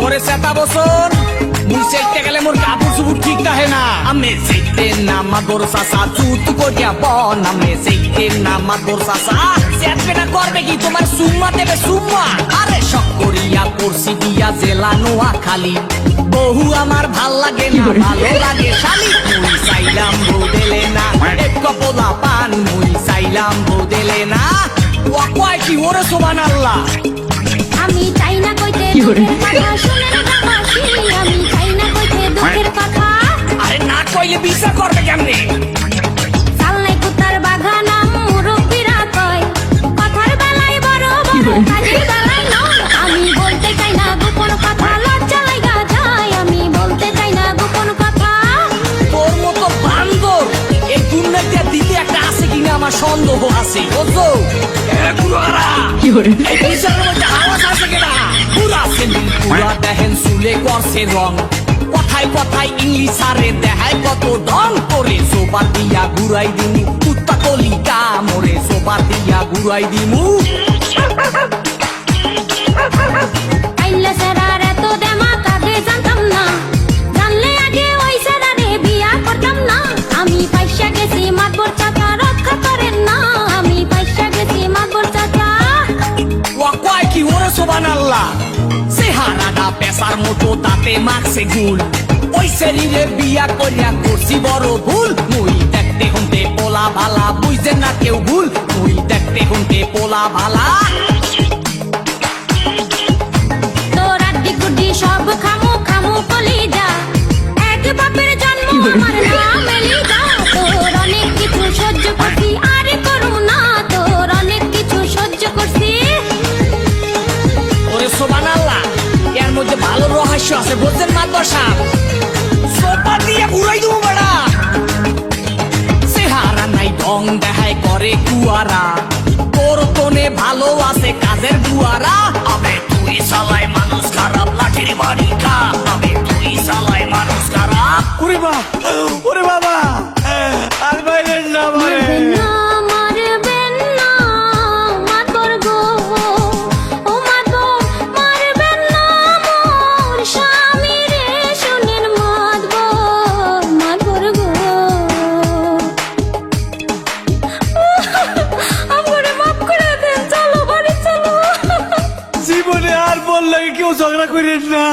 মোরে সেতা বছর মুই সেটতে গেলে মোর কাপড় চুপুর ঠিক থাকে না। আমি সেটতে না মাদর সাসা চুত করিয়া বন। আমি সেটতে না মাদর সাসা সেটবে না করবে কি? তোমার সুম্মা দেবে সুম্মা আরে শক করিয়া করছি দিয়া জেলা নোয়া খালি বহু আমার ভালো লাগে না ভালো লাগে শালি। মুই চাইলাম মুই চাইলাম বউ দিলে না। ওয়া কয় কি ওরে সোমান আমি চাই না কইতে? দুঃখের কথা শুনে করছে রং। কথায় কথায় ইংলিশ আরে দেখায় কত দম করে। সোপা দিয়া ঘুরাই দিমু কুত্তা কলিকা মরে সোপা দিয়া ঘুরাই দিমু। সোবান আল্লাহ চেহারাটা পেশার মতো, তাতে মারছে গুল। ওই শরীরে বিয়া করিয়া করছি বড় ভুল। মুই দেখতে হুনতে পোলা ভালা বুঝতে না কেউ ভুল। মুই দেখতে হুনতে পোলা ভালা রহস্য আছে, বলছেন মাতবার সাহেব সোপা দিয়ে ঘুরাই দেবো বেড়া। চেহারা নাই, ঢং দেখায় করে কুয়ারা। তোর ভালো আছে কাজের দুয়ারা। আবে তুই সালাই মানুষ, খারাপ লাঠির বাড়ি খা আবে তুই সালাই মানুষ, খারাপ। উরে বাপ আমার লাগে কেউ ঝগড়া করিস না।